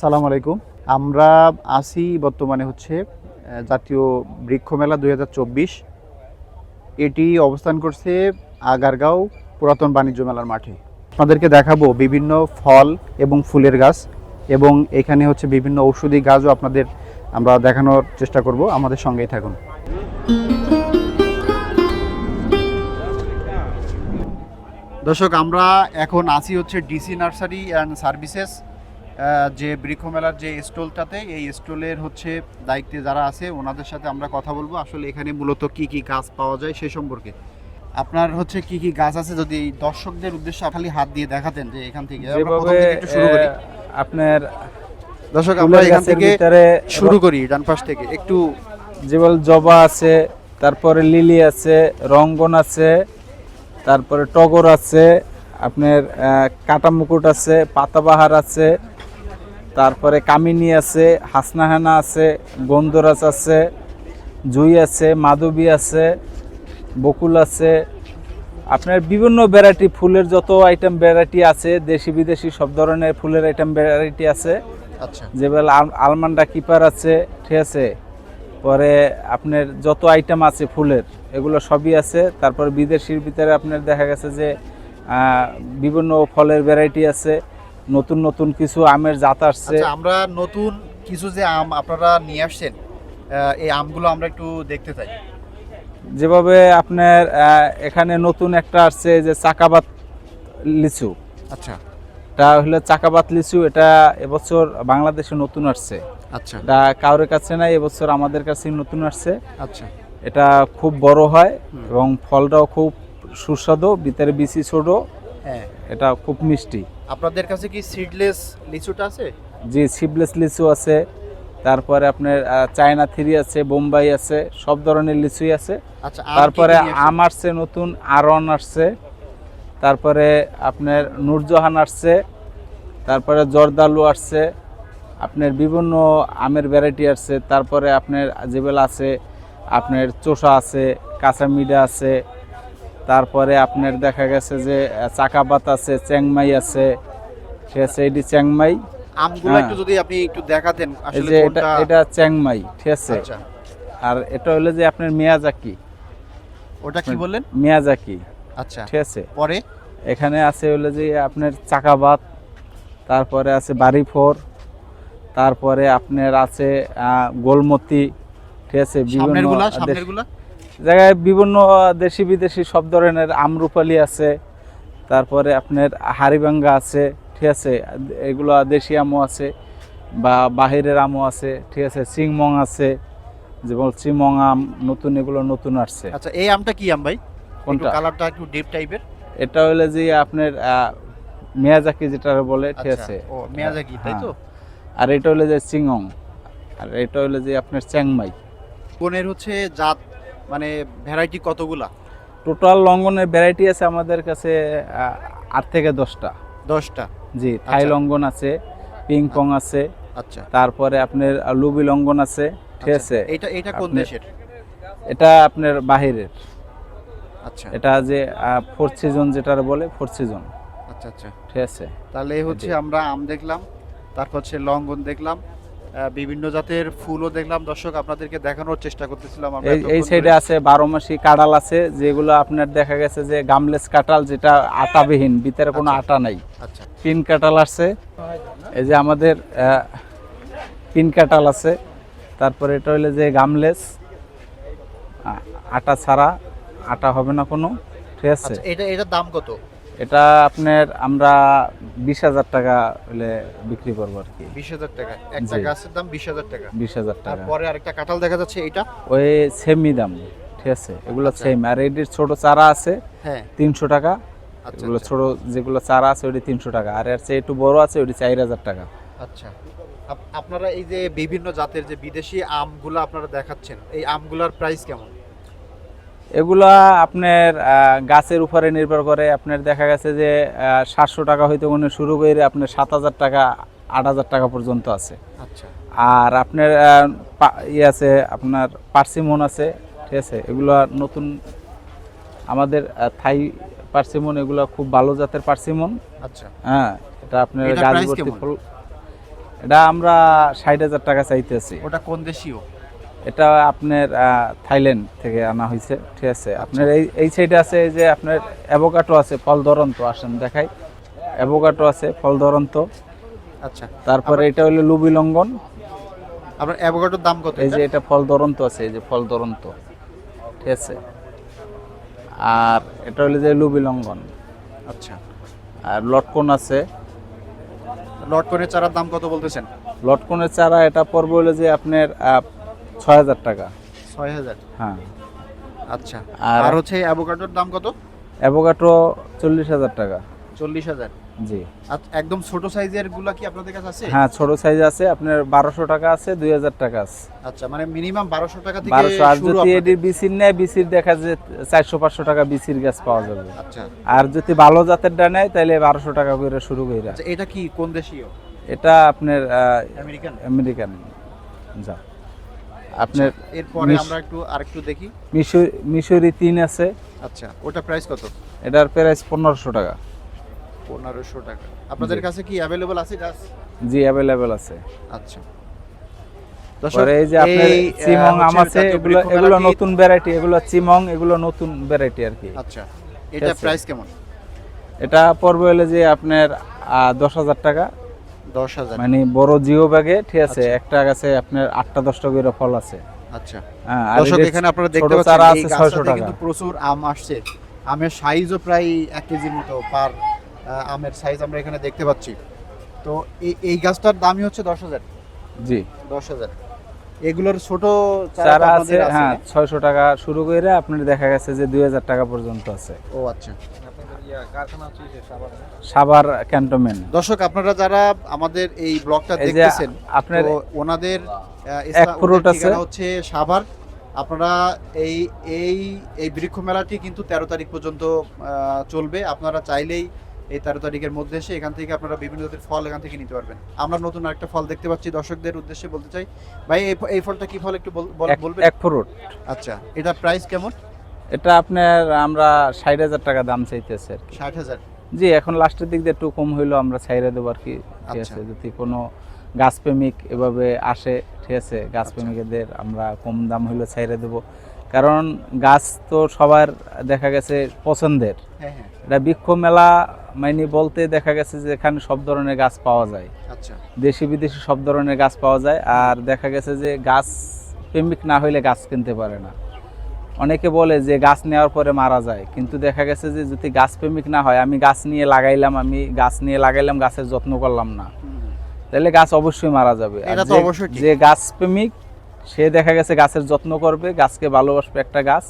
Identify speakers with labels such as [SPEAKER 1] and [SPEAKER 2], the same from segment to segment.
[SPEAKER 1] আসসালামু আলাইকুম। আমরা আসি বর্তমানে হচ্ছে জাতীয় বৃক্ষ মেলা দু হাজার চব্বিশ। এটি অবস্থান করছে আগারগাঁও পুরাতন বাণিজ্য মেলার মাঠে। আপনাদেরকে দেখাবো বিভিন্ন ফল এবং ফুলের গাছ এবং এখানে হচ্ছে বিভিন্ন ঔষধি গাছও আপনাদের আমরা দেখানোর চেষ্টা করব। আমাদের সঙ্গেই থাকুন। দর্শক, আমরা এখন আসি হচ্ছে ডিসি নার্সারি অ্যান্ড সার্ভিসেস। যে বৃক্ষ মেলার যে স্টলটাতে এই স্টলের হচ্ছে দায়িত্বে যারা আছে ওনাদের সাথে আমরা কথা বলব। আসলে এখানে মূলত কি কি গাছ পাওয়া যায় সে সম্পর্কে। আপনার হচ্ছে কি কি গাছ আছে যদি দর্শকদের উদ্দেশ্যে খালি হাত দিয়ে দেখাতেন যে এখান থেকে?
[SPEAKER 2] আপনার
[SPEAKER 1] দর্শক আমরা এখান থেকে শুরু করি ডান পাশ থেকে। একটু
[SPEAKER 2] যেবল জবা আছে তারপরে লিলি আছে রঙ্গন আছে তারপরে টগর আছে আপনার আহ, কাটা মুকুট আছে পাতাবাহার আছে তারপরে কামিনী আছে হাসনাহানা আছে গন্ধরাজ আছে জুই আছে মাধবী আছে বকুল আছে। আপনার বিভিন্ন ভ্যারাইটি ফুলের যত আইটেম ভ্যারাইটি আছে দেশি বিদেশি সব ধরনের ফুলের আইটেম ভ্যারাইটি আছে।
[SPEAKER 1] আচ্ছা।
[SPEAKER 2] আলমান্ডা কিপার আছে ঠিক আছে? পরে আপনার যত আইটেম আছে ফুলের এগুলো সবই আছে। তারপর বিদেশির ভিতরে আপনার দেখা গেছে যে বিভিন্ন ফলের ভ্যারাইটি আছে। নতুন নতুন কিছু আমের জাত আসছে।
[SPEAKER 1] আচ্ছা আমরা নতুন কিছু যে আম আপনারা নিয়ে আসছেন এই আমগুলো আমরা একটু দেখতে চাই।
[SPEAKER 2] যেভাবে আপনার এখানে নতুন একটা আসছে যে চাকাবাত লিচু।
[SPEAKER 1] আচ্ছা।
[SPEAKER 2] এটা হলো চাকাবাত লিচু এটা এবছর বাংলাদেশে নতুন আসছে।
[SPEAKER 1] আচ্ছা।
[SPEAKER 2] এটা কারোর কাছে নাই এবছর আমাদের কাছে নতুন আসছে।
[SPEAKER 1] আচ্ছা।
[SPEAKER 2] এটা খুব বড় হয় এবং ফলটাও খুব সুস্বাদু ভিতরে বিচি ছোট।
[SPEAKER 1] হ্যাঁ।
[SPEAKER 2] এটা খুব মিষ্টি।
[SPEAKER 1] আপনাদের কাছে কি সিডলেস লিচুটা আছে?
[SPEAKER 2] যে সিডলেস লিচু আছে। তারপরে আপনার চায়না থ্রি আছে বোম্বাই আছে সব ধরনের লিচুই আছে।
[SPEAKER 1] আচ্ছা
[SPEAKER 2] তারপরে? আম আসছে নতুন আরন আসছে। তারপরে আপনার নূরজাহান আসছে। তারপরে জর্দালু আসছে। আপনার বিভিন্ন আমের ভ্যারাইটি আসছে। তারপরে আপনার যেগুলো আছে আপনার চোষা আছে কাঁচা মিডা আছে তারপরে আপনার দেখা গেছে যে চাকাবাত আছে চ্যাংমাই আছে ঠিক আছে এটি
[SPEAKER 1] আমগুলো
[SPEAKER 2] হ্যাঁ।
[SPEAKER 1] একটু যদি আপনি একটু দেখাতেন আসলে
[SPEAKER 2] এটা চ্যাংমাই ঠিক আছে।
[SPEAKER 1] আচ্ছা।
[SPEAKER 2] আর এটা হলো যে আপনার মিয়াজাকি।
[SPEAKER 1] ওটা কি বললেন?
[SPEAKER 2] মিয়াজাকি।
[SPEAKER 1] আচ্ছা।
[SPEAKER 2] ঠিক আছে।
[SPEAKER 1] পরে?
[SPEAKER 2] এখানে আছে হলো যে আপনার চাকাবাত তারপরে আছে বাড়িফোর তারপরে আপনার আছে আহ, গোলমতি ঠিক আছে বিভিন্ন জায়গায় বিভিন্ন দেশি বিদেশি সব ধরনের আমরুপালি আছে তারপরে আপনার হাড়িভাঙ্গা আছে ঠিক আছে এগুলো দেশি আমও আছে বা বাহিরের আমও আছে ঠিক আছে চিংমং আছে যে যেমন চিমং আম নতুন এগুলো নতুন আসছে।
[SPEAKER 1] আচ্ছা এই আমটা কি আম ভাই?
[SPEAKER 2] কোনটা?
[SPEAKER 1] কালারটা একটু ডিপ টাইপের
[SPEAKER 2] এটা হলো যে আপনার মিয়াজাকি যেটা বলে ঠিক আছে।
[SPEAKER 1] ও মিয়াজাকি তাই তো?
[SPEAKER 2] আর এটা হলো যে চিংং আর এটা হলো যে আপনার চ্যাংমাই
[SPEAKER 1] কোনের হচ্ছে জাত মানে ভ্যারাইটি কতগুলা?
[SPEAKER 2] টোটাল লঙ্ঘনের ভ্যারাইটি আছে আমাদের কাছে আট থেকে দশটা।
[SPEAKER 1] দশটা?
[SPEAKER 2] জি থাই
[SPEAKER 1] আচ্ছা।
[SPEAKER 2] লঙ্ঘন আছে পিং পং আছে
[SPEAKER 1] আচ্ছা।
[SPEAKER 2] তারপরে আপনার লুবি লঙ্ঘন আছে ঠিক
[SPEAKER 1] আচ্ছা,
[SPEAKER 2] আছে?
[SPEAKER 1] এটা এটা কোন দেশের?
[SPEAKER 2] এটা আপনার বাহিরের।
[SPEAKER 1] আচ্ছা।
[SPEAKER 2] এটা যে ফোর সিজন যেটা বলে ফোর সিজন
[SPEAKER 1] আচ্ছা আচ্ছা।
[SPEAKER 2] ঠিক আছে?
[SPEAKER 1] তাহলে হচ্ছে আমরা আম দেখলাম তারপর হচ্ছে লঙ্ঘন দেখলাম বিভিন্ন জাতের ফুলও দেখলাম। দর্শক আপনাদেরকে দেখানোর চেষ্টা করতেছিলাম আমরা
[SPEAKER 2] এই সাইডে আছে বারো মাসি কাঁঠাল আছে যেগুলো আপনার দেখা গেছে যে গামলেস কাঁঠাল যেটা আটাবিহীন ভিতরে কোনো
[SPEAKER 1] আচ্ছা।
[SPEAKER 2] আটা নাই।
[SPEAKER 1] আচ্ছা।
[SPEAKER 2] পিন কাঁঠাল আছে এই যে আমাদের পিন কাঁঠাল আছে। তারপরে এটা হইলে যে গামলেস আটা ছাড়া আটা হবে না কোনো ঠিক আছে?
[SPEAKER 1] আচ্ছা এটা এটার দাম কত?
[SPEAKER 2] এটা আপনার আমরা বিশ হাজার টাকা হলে বিক্রি করব আর কি।
[SPEAKER 1] বিশ হাজার টাকা। একটা গাছের দাম বিশ হাজার টাকা।
[SPEAKER 2] বিশ হাজার টাকা।
[SPEAKER 1] পরে আরেকটা কাঁঠাল দেখা যাচ্ছে এটা
[SPEAKER 2] ওই সেমই দাম ঠিক আছে? এগুলো
[SPEAKER 1] আচ্ছা।
[SPEAKER 2] সেম আর এটির ছোট চারা আছে
[SPEAKER 1] হ্যাঁ।
[SPEAKER 2] তিনশো টাকা।
[SPEAKER 1] আচ্ছা
[SPEAKER 2] এগুলো
[SPEAKER 1] আচ্ছা,
[SPEAKER 2] ছোট যেগুলো চারা আছে ওটি তিনশো টাকা। আর এর চেয়ে একটু বড় আছে ওটি চার হাজার টাকা।
[SPEAKER 1] আচ্ছা। আপ- আপনারা এই যে বিভিন্ন জাতের যে বিদেশি আমগুলো আপনারা দেখাচ্ছেন এই আমগুলোর প্রাইস কেমন?
[SPEAKER 2] এগুলা আপনার গাছের উপরে নির্ভর করে। আপনার দেখা গেছে যে সাতশো টাকা হইতে মনে শুরু করে আপনার সাত হাজার টাকা আট হাজার টাকা পর্যন্ত আছে।
[SPEAKER 1] আচ্ছা।
[SPEAKER 2] আর আপনার ইয়ে আছে আপনার পার্সিমন আছে ঠিক আছে? এগুলো নতুন আমাদের থাই পার্সিমন এগুলো খুব ভালো জাতের পার্সিমন।
[SPEAKER 1] আচ্ছা।
[SPEAKER 2] হ্যাঁ এটা আপনার গাছ ভর্তি ফল এটা আমরা ষাট হাজার টাকা চাইতেছি।
[SPEAKER 1] ওটা কোন দেশীয়?
[SPEAKER 2] এটা আপনার থাইল্যান্ড থেকে আনা হয়েছে ঠিক আছে? আপনার এই এই সাইডে আছে যে আপনার অ্যাভোকাটো আছে ফল ধরন্ত আসেন দেখাই। অ্যাভোকাটো আছে ফল ধরন্ত।
[SPEAKER 1] আচ্ছা।
[SPEAKER 2] তারপরে এটা হলো লুবি লঙ্ঘন
[SPEAKER 1] আপনার অ্যাভোকাডোর দাম কত
[SPEAKER 2] এই যে এটা ফল ধরন্ত আছে এই যে ফল ধরন্ত ঠিক আছে? আর এটা হলো যে লুবি লঙ্ঘন
[SPEAKER 1] আচ্ছা।
[SPEAKER 2] আর লটকন আছে।
[SPEAKER 1] লটকনের চারার দাম কত বলতেছেন?
[SPEAKER 2] লটকনের চারা এটা পড়বে হলো যে আপনার ছয় হাজার টাকা।
[SPEAKER 1] ছয় হাজার?
[SPEAKER 2] হ্যাঁ।
[SPEAKER 1] আচ্ছা।
[SPEAKER 2] আর-
[SPEAKER 1] হচ্ছে অ্যাভোকাডোর দাম কত?
[SPEAKER 2] অ্যাভোকাটো চল্লিশ হাজার টাকা।
[SPEAKER 1] চল্লিশ হাজার?
[SPEAKER 2] জি।
[SPEAKER 1] আচ্ছা একদম ছোট সাইজেরগুলা কি আপনাদের কাছে আছে?
[SPEAKER 2] হ্যাঁ ছোট সাইজ আছে। আপনার বারোশো টাকা আছে দুই হাজার টাকা আছে।
[SPEAKER 1] আচ্ছা মানে মিনিমাম বারোশো টাকা থেকে
[SPEAKER 2] বারোশো আর যদি? এটির বিসির নেয় বিসির দেখা যায় চারশো পাঁচশো টাকা বিসির গাছ পাওয়া যাবে।
[SPEAKER 1] আচ্ছা।
[SPEAKER 2] আর যদি ভালো জাতের ডা নেয় তাহলে বারোশো টাকা করে শুরু করে
[SPEAKER 1] আচ্ছা এটা কি কোন দেশীয়?
[SPEAKER 2] এটা আপনার
[SPEAKER 1] আমেরিকান?
[SPEAKER 2] আমেরিকান। যা। আপনার
[SPEAKER 1] এরপরে আমরা একটু আরেকটু দেখি।
[SPEAKER 2] মিশর- মিশরি তিন আছে।
[SPEAKER 1] আচ্ছা ওটা প্রাইস কত?
[SPEAKER 2] এটার প্রাইস পনেরোশো টাকা।
[SPEAKER 1] পনেরোশো টাকা। আপনাদের কাছে কি অ্যাভেলেবল আছে গাছ
[SPEAKER 2] জি অ্যাভেলেবেল আছে।
[SPEAKER 1] আচ্ছা।
[SPEAKER 2] পরে এই যে আপনার চিমং আম আছে এগুলো এগুলো নতুন ভ্যারাইটি এগুলো চিমং এগুলো নতুন ভ্যারাইটি আর কি।
[SPEAKER 1] আচ্ছা এটা। প্রাইস কেমন?
[SPEAKER 2] এটা পড়বে হলে যে আপনার দশ হাজার টাকা।
[SPEAKER 1] দশ হাজার।
[SPEAKER 2] মানে বড় জিও ব্যাগে ঠিক আছে
[SPEAKER 1] আচ্ছা।
[SPEAKER 2] একটা গাছে আপনার আটটা দশটা করে ফল আছে।
[SPEAKER 1] আচ্ছা।
[SPEAKER 2] হ্যাঁ,
[SPEAKER 1] দর্শক এখানে আপনারা দেখতে পাচ্ছেন
[SPEAKER 2] ছয়শো টাকা।
[SPEAKER 1] কিন্তু প্রচুর আম আসছে। আমের সাইজও প্রায় এক কেজির মতো পার আমের সাইজ আমরা এখানে দেখতে পাচ্ছি। তো এই এই গাছটার দামই হচ্ছে দশ হাজার।
[SPEAKER 2] জি।
[SPEAKER 1] দশ হাজার। এগুলোর ছোট
[SPEAKER 2] চারা আছে হ্যাঁ ছয়শো টাকা। শুরু করে আপনার দেখা গেছে যে দুই হাজার টাকা পর্যন্ত আছে।
[SPEAKER 1] ও আচ্ছা।
[SPEAKER 2] সাবার ক্যান্টনমেন্ট।
[SPEAKER 1] দর্শক আপনারা যারা আমাদের এই ব্লগটা দেখতেছেন
[SPEAKER 2] আপনার
[SPEAKER 1] ওনাদের
[SPEAKER 2] এক আছে।
[SPEAKER 1] হচ্ছে সাভার। আপনারা এই এই এই বৃক্ষ মেলাটি কিন্তু তেরো তারিখ পর্যন্ত আহ, চলবে। আপনারা চাইলেই এই তেরো তারিখের মধ্যে এসে এখান থেকে আপনারা বিভিন্ন জাতের ফল এখান থেকে নিতে পারবেন। আমরা নতুন একটা ফল দেখতে পাচ্ছি দর্শকদের উদ্দেশ্যে বলতে চাই। ভাই এই ফলটা কি ফল একটু বল- বল-
[SPEAKER 2] এক-
[SPEAKER 1] বলবেন?
[SPEAKER 2] এক ফ্রুট।
[SPEAKER 1] আচ্ছা এটা প্রাইস কেমন?
[SPEAKER 2] এটা আপনার আমরা ষাট হাজার টাকা দাম চাইতেছে আর কি।
[SPEAKER 1] ষাট হাজার?
[SPEAKER 2] জি এখন লাস্টের দিক দিয়ে একটু কম হইল আমরা ছাইরে দেবো আর কি ঠিক
[SPEAKER 1] আচ্ছা।
[SPEAKER 2] আছে। যদি কোনো গাছপ্রেমিক এভাবে আসে ঠিক আছে। গাছপ্রেমিকদের আমরা কম দাম হইল ছাইরে দেবো। কারণ গাছ তো সবার দেখা গেছে পছন্দের।
[SPEAKER 1] হ্যাঁ হ্যাঁ।
[SPEAKER 2] এটা বৃক্ষ মেলা মানে বলতে দেখা গেছে যে এখানে সব ধরনের গাছ পাওয়া যায়।
[SPEAKER 1] আচ্ছা।
[SPEAKER 2] দেশি বিদেশি সব ধরনের গাছ পাওয়া যায়। আর দেখা গেছে যে গাছ প্রেমিক না হইলে গাছ কিনতে পারে না। অনেকে বলে যে গাছ নেওয়ার পরে মারা যায় কিন্তু দেখা গেছে যে যদি গাছ প্রেমিক না হয় আমি গাছ নিয়ে লাগাইলাম আমি গাছ নিয়ে লাগাইলাম গাছের যত্ন করলাম না। তাহলে গাছ অবশ্যই মারা যাবে। যে গাছ প্রেমিক সে দেখা গেছে গাছের যত্ন করবে গাছকে ভালোবাসবে একটা গাছ।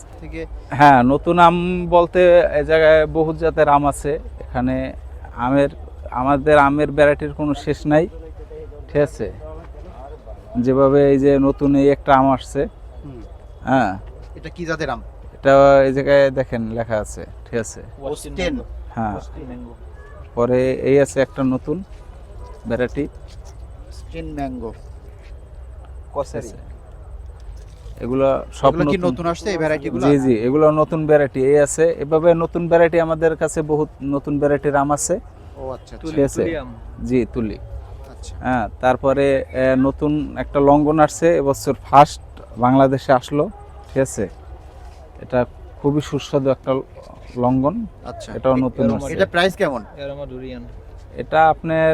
[SPEAKER 2] হ্যাঁ নতুন আম বলতে এ জায়গায় বহু জাতের আম আছে। এখানে আমের আমাদের আমের ভ্যারাইটির কোনো শেষ নাই ঠিক আছে? যেভাবে এই যে নতুন এই একটা আম আসছে। হ্যাঁ
[SPEAKER 1] এটা কি জাতের আম?
[SPEAKER 2] এটা এই জায়গায় দেখেন লেখা আছে ঠিক আছে। হ্যাঁ। পরে এই আছে একটা নতুন ভ্যারাইটি।
[SPEAKER 1] স্টেন ম্যাঙ্গো
[SPEAKER 2] এগুলো সব
[SPEAKER 1] কি
[SPEAKER 2] নতুন।
[SPEAKER 1] নতুন আসছে এই ভ্যারাইটিগুলো?
[SPEAKER 2] জি জি এগুলো নতুন ভ্যারাইটি। এই আছে এভাবে নতুন ভ্যারাইটি আমাদের কাছে বহুত নতুন ভ্যারাইটির আম আছে।
[SPEAKER 1] ও আচ্ছা আচ্ছা।
[SPEAKER 2] ঠিক আছে। জি তুলি।
[SPEAKER 1] আচ্ছা।
[SPEAKER 2] হ্যাঁ তারপরে নতুন একটা লঙ্ঘন আসছে এবছর ফার্স্ট বাংলাদেশে আসলো। ঠিক আছে। এটা খুবই সুস্বাদু একটা লঙ্ঘন
[SPEAKER 1] আচ্ছা।
[SPEAKER 2] এটাও নতুন
[SPEAKER 1] এটা প্রাইস কেমন?
[SPEAKER 2] এটা আপনার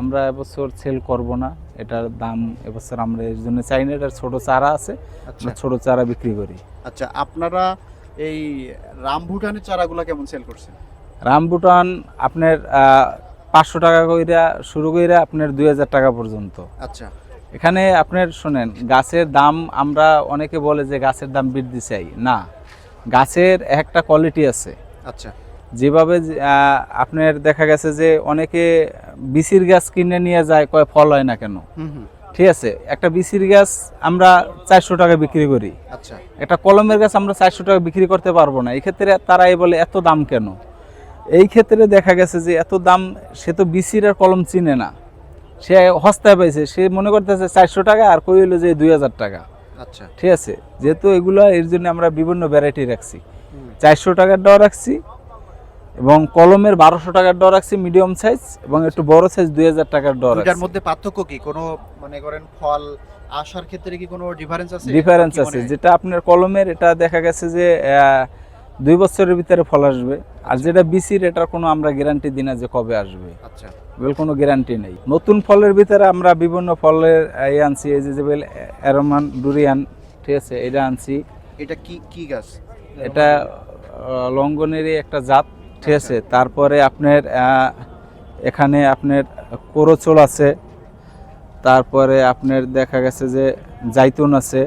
[SPEAKER 2] আমরা এবছর সেল করব না। এটার দাম এবছর আমরা এর জন্য চাই না। এটার ছোট চারা আছে।
[SPEAKER 1] আচ্ছা।
[SPEAKER 2] ছোট চারা বিক্রি করি।
[SPEAKER 1] আচ্ছা আপনারা এই রামভুটানের চারাগুলো কেমন সেল করছেন?
[SPEAKER 2] রামবুটান আপনার পাঁচশো টাকা কইরা শুরু কইরা আপনার দুই হাজার টাকা পর্যন্ত।
[SPEAKER 1] আচ্ছা।
[SPEAKER 2] এখানে আপনার শোনেন গাছের দাম আমরা অনেকে বলে যে গাছের দাম বৃদ্ধি চাই। না গাছের একটা কোয়ালিটি আছে।
[SPEAKER 1] আচ্ছা।
[SPEAKER 2] যেভাবে আপনার দেখা গেছে যে অনেকে বিসির গাছ কিনে নিয়ে যায় কয় ফল হয় না কেন? ঠিক আছে একটা বিসির গাছ আমরা চারশো টাকা বিক্রি করি।
[SPEAKER 1] আচ্ছা।
[SPEAKER 2] একটা কলমের গাছ আমরা চারশো টাকা বিক্রি করতে পারব না। এই ক্ষেত্রে এই বলে এত দাম কেন? এই ক্ষেত্রে দেখা গেছে যে এত দাম সে তো বিসির আর কলম চিনে না। সে হস্তায় পাইছে সে মনে করতেছে চারশো টাকা আর কই হলো যে দুই হাজার টাকা।
[SPEAKER 1] আচ্ছা।
[SPEAKER 2] ঠিক আছে? যেহেতু এগুলো এর জন্য আমরা বিভিন্ন ভ্যারাইটি রাখছি। চারশো টাকার টাকারটাও রাখছি এবং কলমের বারোশো টাকার ডর রাখছি মিডিয়াম সাইজ এবং একটু বড় সাইজ দুই হাজার টাকার ডর আছে
[SPEAKER 1] মধ্যে পার্থক্য কি? কোনো মনে করেন ফল আসার ক্ষেত্রে কি কোনো ডিফারেন্স আছে?
[SPEAKER 2] ডিফারেন্স আছে যেটা আপনার কলমের এটা দেখা গেছে যে আহ, দুই বছরের ভিতরে ফল আসবে। আর যেটা বিসির এটার কোনো আমরা গ্যারান্টি দিই না যে কবে আসবে।
[SPEAKER 1] আচ্ছা।
[SPEAKER 2] বেল কোনো গ্যারান্টি নেই। নতুন ফলের ভিতরে আমরা বিভিন্ন ফলের এই আনছি যে অ্যারোমান ডুরিয়ান ঠিক আছে এটা আনছি।
[SPEAKER 1] এটা কি কি গাছ?
[SPEAKER 2] এটা আহ, লঙ্ঘনেরই একটা জাত ঠিক আছে। তারপরে আপনার এখানে আপনার কোরোচোল আছে। তারপরে আপনার দেখা গেছে যে জাইতুন আছে।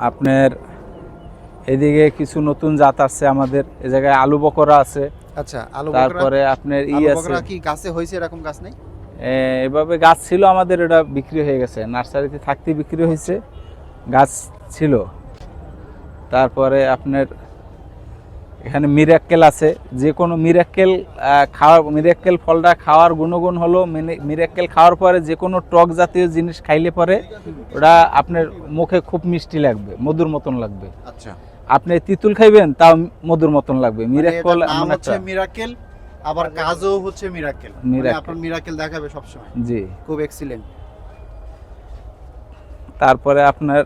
[SPEAKER 2] আপনার এদিকে কিছু নতুন জাত আছে আমাদের। এই জায়গায় আলু বকরা আছে।
[SPEAKER 1] আচ্ছা আলু
[SPEAKER 2] তারপরে আপনার ই আছে।
[SPEAKER 1] কি গাছে হয়েছে এরকম গাছ নেই?
[SPEAKER 2] এভাবে গাছ ছিল আমাদের এটা বিক্রি হয়ে গেছে। নার্সারিতে থাকতে বিক্রি হয়েছে। গাছ ছিল। তারপরে আপনার এখানে মিরাক্কেল আছে। যে কোনো মিরাক্কেল খাওয়ার মিরাক্কেল ফলটা খাওয়ার গুণগুণ হলো মিরাক্কেল খাওয়ার পরে যে কোনো টক জাতীয় জিনিস খাইলে পরে ওটা আপনার মুখে খুব মিষ্টি লাগবে মধুর মতন লাগবে।
[SPEAKER 1] আচ্ছা।
[SPEAKER 2] আপনি তিতুল খাইবেন তাও মধুর মতন লাগবে।
[SPEAKER 1] মানে
[SPEAKER 2] মিরাক্কেল এমন
[SPEAKER 1] হচ্ছে মিরাকেল আবার কাজও হচ্ছে মিরাক্কেল মানে
[SPEAKER 2] মিরাকেল।
[SPEAKER 1] আপনার মিরাকেল দেখাবে সবসময়।
[SPEAKER 2] জি।
[SPEAKER 1] খুব এক্সিলেন্ট
[SPEAKER 2] তারপরে আপনার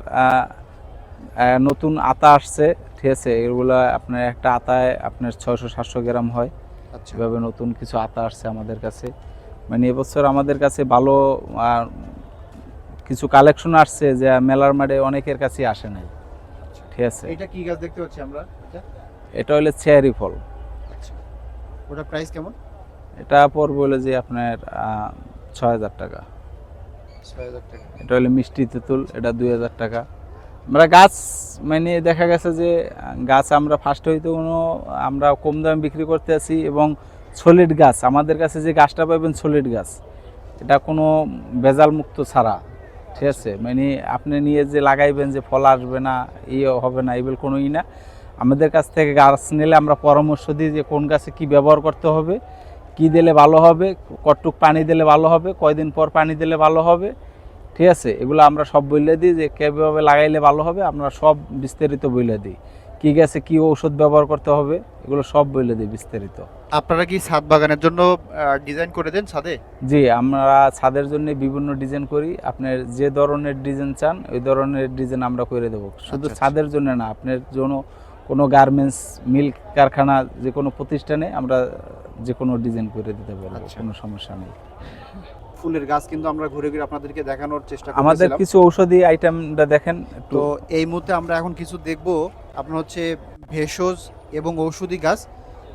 [SPEAKER 2] নতুন আতা আসছে। ঠিক আছে এগুলো আপনার একটা আতায় আপনার ছয়শো সাতশো গ্রাম হয়।
[SPEAKER 1] আচ্ছা।
[SPEAKER 2] এভাবে নতুন কিছু আতা আসছে আমাদের কাছে। মানে এবছর আমাদের কাছে ভালো কিছু কালেকশন আসছে যে মেলার মাঠে অনেকের কাছে আসে নাই। ঠিক আছে।
[SPEAKER 1] এটা কি গাছ দেখতে পাচ্ছি আমরা? এটা?
[SPEAKER 2] এটা হলো চেয়ারি ফল।
[SPEAKER 1] আচ্ছা। ওটা প্রাইস কেমন?
[SPEAKER 2] এটা পড়বে হলো যে আপনার ছয় হাজার টাকা।
[SPEAKER 1] ছয় হাজার টাকা।
[SPEAKER 2] এটা হলো মিষ্টি তেঁতুল এটা দুই হাজার টাকা। আমরা গাছ মানে দেখা গেছে যে, গাছ আমরা ফার্স্ট হইতে কোনো, আমরা কম দামে বিক্রি করতে আছি এবং সলিড গাছ, আমাদের কাছে যে গাছটা পাবেন সলিড গাছ, এটা কোনো ভেজাল মুক্ত ছাড়া, ঠিক আছে? মানে আপনি নিয়ে যে লাগাইবেন যে ফল আসবে না ইয়ে হবে না এগুলো কোনোই না। আমাদের কাছ থেকে গাছ নিলে আমরা পরামর্শ দিই যে কোন গাছে কি ব্যবহার করতে হবে, কি দিলে ভালো হবে, কতটুক পানি দিলে ভালো হবে, কয়দিন পর পানি দিলে ভালো হবে ঠিক আছে? এগুলো আমরা সব বলে দিই যে কীভাবে লাগাইলে ভালো হবে আমরা সব বিস্তারিত বলে দিই। কী গাছে কী ঔষধ ব্যবহার করতে হবে এগুলো সব বলে দিই বিস্তারিত।
[SPEAKER 1] আপনারা কি ছাদ বাগানের জন্য ডিজাইন করে দেন ছাদে?
[SPEAKER 2] জি আমরা ছাদের জন্য বিভিন্ন ডিজাইন করি। আপনার যে ধরনের ডিজাইন চান ওই ধরনের ডিজাইন আমরা করে দেবো। শুধু
[SPEAKER 1] আচ্ছা।
[SPEAKER 2] ছাদের জন্য না আপনার জন্য কোনো গার্মেন্টস মিল্ক কারখানা যে কোনো প্রতিষ্ঠানে আমরা যে কোনো ডিজাইন করে দিতে পারব
[SPEAKER 1] আচ্ছা।
[SPEAKER 2] কোনো সমস্যা নেই।
[SPEAKER 1] ফুলের গাছ কিন্তু আমরা ঘুরে ঘুরে আপনাদেরকে দেখানোর চেষ্টা
[SPEAKER 2] আমাদের কিছু ঔষধি আইটেমটা দেখেন
[SPEAKER 1] তো এই মুহূর্তে আমরা এখন কিছু দেখব। আপনার হচ্ছে ভেষজ এবং ঔষধি গাছ।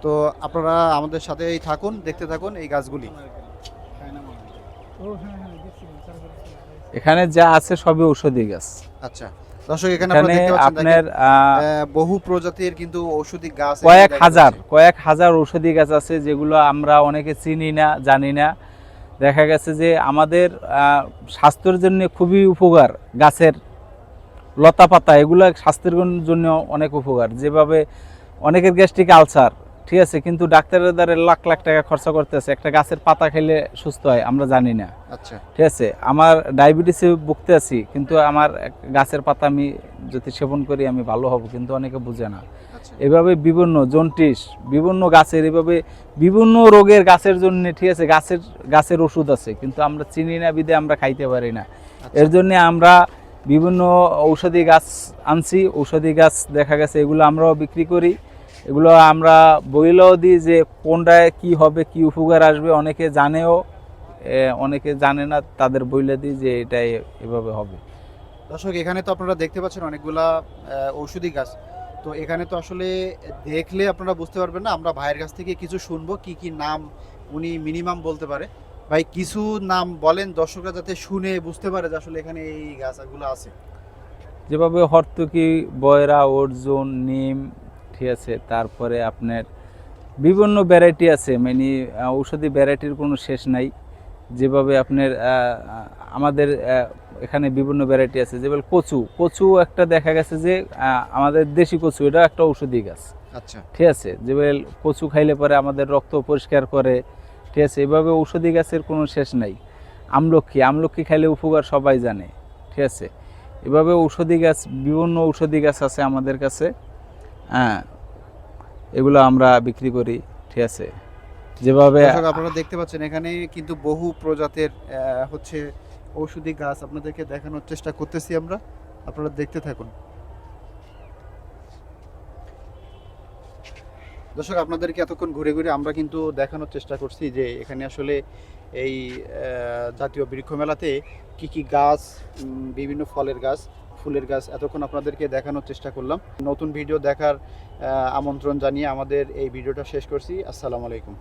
[SPEAKER 1] তো আপনারা আমাদের সাথেই থাকুন দেখতে থাকুন এই গাছগুলি।
[SPEAKER 2] এখানে যা আছে সবই ঔষধি গাছ।
[SPEAKER 1] আচ্ছা দর্শক এখানে আপনারা দেখতে পাচ্ছেন
[SPEAKER 2] আপনার আহ,
[SPEAKER 1] আহ, বহু প্রজাতির কিন্তু ঔষধি গাছ
[SPEAKER 2] কয়েক হাজার কয়েক হাজার ঔষধি গাছ আছে যেগুলো আমরা অনেকে চিনি না জানি না। দেখা গেছে যে আমাদের স্বাস্থ্যের জন্য খুবই উপকার গাছের লতা পাতা এগুলো স্বাস্থ্যের জন্য অনেক উপকার। যেভাবে অনেকের গ্যাস্ট্রিক আলসার ঠিক আছে কিন্তু ডাক্তারের দ্বারা লাখ লাখ টাকা খরচা করতেছে একটা গাছের পাতা খেলে সুস্থ হয় আমরা জানি না।
[SPEAKER 1] আচ্ছা।
[SPEAKER 2] ঠিক আছে আমার ডায়াবেটিসে ভুগতে আছি কিন্তু আমার গাছের পাতা আমি যদি সেবন করি আমি ভালো হব কিন্তু অনেকে বুঝে না। এভাবে বিভিন্ন জন্টিস বিভিন্ন গাছের এভাবে বিভিন্ন রোগের গাছের জন্য ঠিক আছে গাছের গাছের ওষুধ আছে কিন্তু আমরা চিনি না বিদে আমরা খাইতে পারি না।
[SPEAKER 1] আচ্ছা।
[SPEAKER 2] এর জন্য আমরা বিভিন্ন ঔষধি গাছ আনছি ঔষধি গাছ দেখা গেছে এগুলো আমরাও বিক্রি করি। এগুলো আমরা বইলেও দিই যে কোনটায় কি হবে কি উপকার আসবে অনেকে জানেও অনেকে জানে না তাদের বইলে দিই যে এটাই এভাবে হবে।
[SPEAKER 1] দর্শক এখানে তো আপনারা দেখতে পাচ্ছেন অনেকগুলা ঔষধি গাছ। তো এখানে তো আসলে দেখলে আপনারা বুঝতে পারবেন না, আমরা ভাইয়ের কাছ থেকে কিছু শুনব, কি কি নাম উনি মিনিমাম বলতে পারে। ভাই, কিছু নাম বলেন, দর্শকরা যাতে শুনে বুঝতে পারে যে আসলে এখানে এই গাছগুলো আছে।
[SPEAKER 2] যেভাবে হর্তুকি, বয়রা, অর্জুন, নিম, ঠিক আছে, তারপরে আপনার বিভিন্ন ভ্যারাইটি আছে মানে ঔষধি ভ্যারাইটির কোনো শেষ নাই। যেভাবে আপনার আমাদের এখানে বিভিন্ন ভ্যারাইটি আছে। যেভাবে কচু কচু একটা দেখা গেছে যে আমাদের দেশি কচু এটা একটা ঔষধি গাছ।
[SPEAKER 1] আচ্ছা।
[SPEAKER 2] ঠিক আছে? যেভাবে কচু খাইলে পরে আমাদের রক্ত পরিষ্কার করে ঠিক আছে? এভাবে ঔষধি গাছের কোনো শেষ নাই। আমলক্ষী আমলক্ষী খাইলে উপকার সবাই জানে ঠিক আছে? এভাবে ঔষধি গাছ বিভিন্ন ঔষধি গাছ আছে আমাদের কাছে। হ্যাঁ এগুলো আমরা বিক্রি করি ঠিক আছে? যেভাবে
[SPEAKER 1] আপনারা দেখতে পাচ্ছেন এখানে কিন্তু বহু প্রজাতির হচ্ছে ঔষধি গাছ আপনাদেরকে দেখানোর চেষ্টা করতেছি আমরা। আপনারা দেখতে থাকুন। দর্শক, আপনাদেরকে এতক্ষণ ঘুরে ঘুরে আমরা কিন্তু দেখানোর চেষ্টা করছি যে এখানে আসলে এই জাতীয় বৃক্ষ মেলাতে কি কি গাছ বিভিন্ন ফলের গাছ, ফুলের গাছ এতক্ষণ আপনাদেরকে দেখানোর চেষ্টা করলাম। নতুন ভিডিও দেখার আমন্ত্রণ জানিয়ে আমাদের এই ভিডিওটা শেষ করছি। আসসালামু আলাইকুম।